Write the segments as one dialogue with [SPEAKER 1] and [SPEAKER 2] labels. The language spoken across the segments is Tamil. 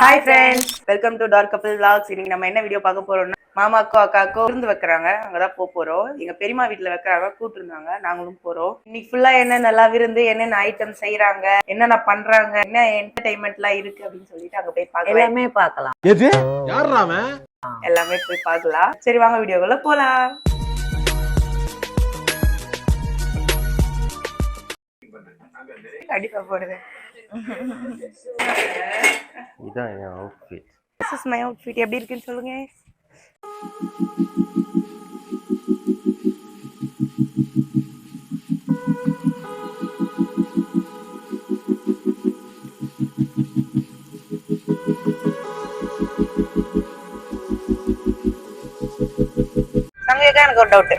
[SPEAKER 1] Hi friends welcome to dark couple vlogs. இன்னைக்கு நம்ம என்ன வீடியோ பார்க்க போறோம்னா மாமாக்கோ அக்காக்கோ விருந்து வைக்கிறாங்க. அங்கதான் போக போறோம். எங்க பெரியம்மா வீட்ல வைக்கிறாங்க கூப்பிட்டு இருந்தாங்க நாங்களும் போறோம். இன்னைக்கு ஃபுல்லா என்னென்ன விருந்து என்னென்ன ஐட்டம் செய்யறாங்க என்னென்ன பண்றாங்க என்ன என்டர்டைன்மெண்ட்லாம் இருக்கு அப்படின்னு சொல்லிட்டு அங்க போய் பார்க்கலாம்.
[SPEAKER 2] எல்லாமே பார்க்கலாம்.
[SPEAKER 3] எது? யாரா அவன்?
[SPEAKER 1] எல்லாமே போய் பார்க்கலாம். சரி வாங்க வீடியோக்குள்ள போலாம். கண்டிப்பா போடுவேன்.
[SPEAKER 3] இதான் என் outfit
[SPEAKER 1] this is my outfit எப்படி இருக்குன்னு சொல்லுங்க. சங்கேக்கா எனக்கு ஒரு டவுட்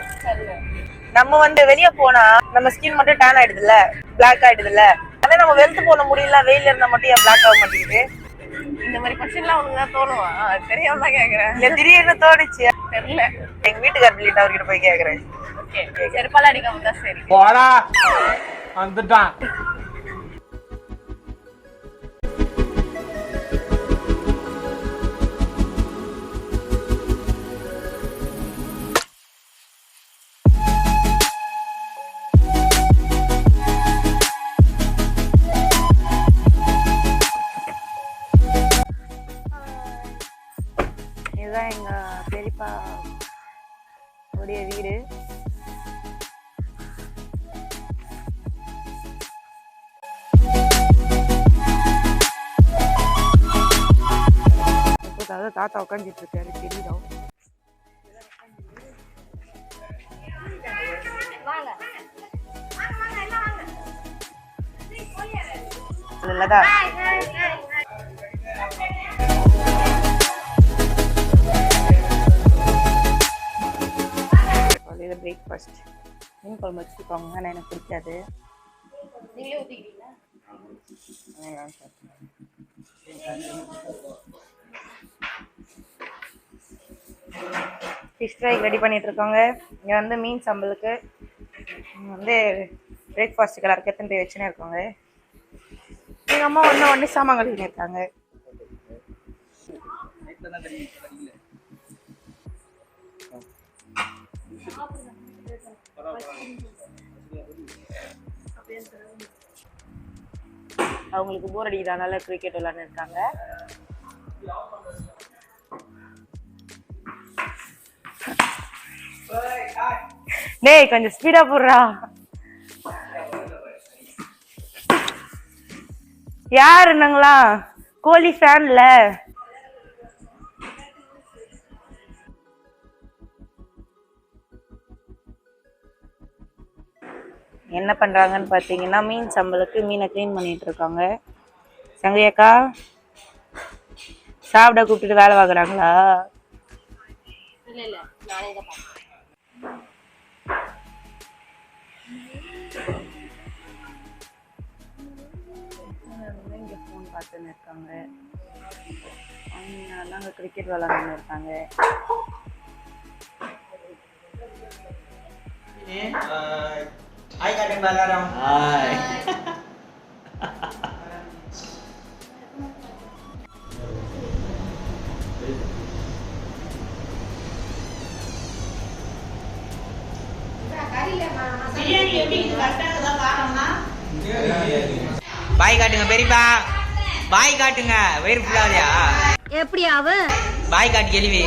[SPEAKER 1] நம்ம வந்து வெளிய போனா நம்ம ஸ்கின் மட்டும் டேன் ஆயிடுதுல்ல பிளாக் ஆயிடுதுல்ல. அதே நம்ம வெளுத்து போன முடியல வெயில இருந்தா மட்டும் ஏன் பிளாக் ஆக மாட்டேங்குது?
[SPEAKER 4] இந்த மாதிரி கொஸ்டின்லாம் உனக்கு தான் தோணுவா தெரியாம தான் கேக்குறேன்.
[SPEAKER 1] இல்ல திடீர்னு தோணுச்சு.
[SPEAKER 4] தெரியல.
[SPEAKER 1] எங்க வீட்டுக்கார சொல்லிட்டு அவர்கிட்ட போய் கேக்குறேன்.
[SPEAKER 4] ஓகே. செருப்பால அடிக்காம தான் சரி.
[SPEAKER 3] போடா. வந்துட்டான்.
[SPEAKER 1] உடைய வீடு. தாத்தா உட்காந்துட்டு இருக்காரு தெரியுதா? இல்லதான் காலையில் பிரேக்ஃபாஸ்ட் மீன் குழம்பு வச்சுருப்பாங்க ஆனால் எனக்கு பிடிக்காது. ஃபிஷ் ஃப்ரை ரெடி பண்ணிட்டு இருக்காங்க. இங்கே வந்து மீன் சம்பலுக்கு இங்க வந்து பிரேக்ஃபாஸ்ட்டுக்கு எல்லாருக்கும் எத்தனை போய் வச்சுன்னு இருக்காங்க. எங்கள் அம்மா ஒன்று ஒன்று சாமான் கழுவின்னு இருக்காங்க. அவங்களுக்கு போர் அடிக்கிறதுனால கிரிக்கெட் விளையாண்டு இருக்காங்க. டேய் கொஞ்சம் ஸ்பீடா போடுறா. யாருன்னாங்களா கோலி ஃபேன்ல என்ன பண்றாங்கன்னு பார்த்தீங்கன்னா மீன் சம்பளுக்கு மீனை க்ளீன் பண்ணிட்டு இருக்காங்க. சங்கையக்கா சாப்பிட கூப்பிட்டுட்டு வேலை பார்க்குறாங்களா? இங்கே ஃபோன் பார்த்துன்னு இருக்காங்க. அங்கே கிரிக்கெட் விளாண்டுன்னு இருக்காங்க.
[SPEAKER 5] Hai kadang balarang. Hai. பாய் காட்டுங்க பெரியப்பா பாய் காட்டுங்க வயிறு ஃபுல்லாகலையா
[SPEAKER 4] எப்படி அவ
[SPEAKER 5] பாய் காட்டு கேள்வி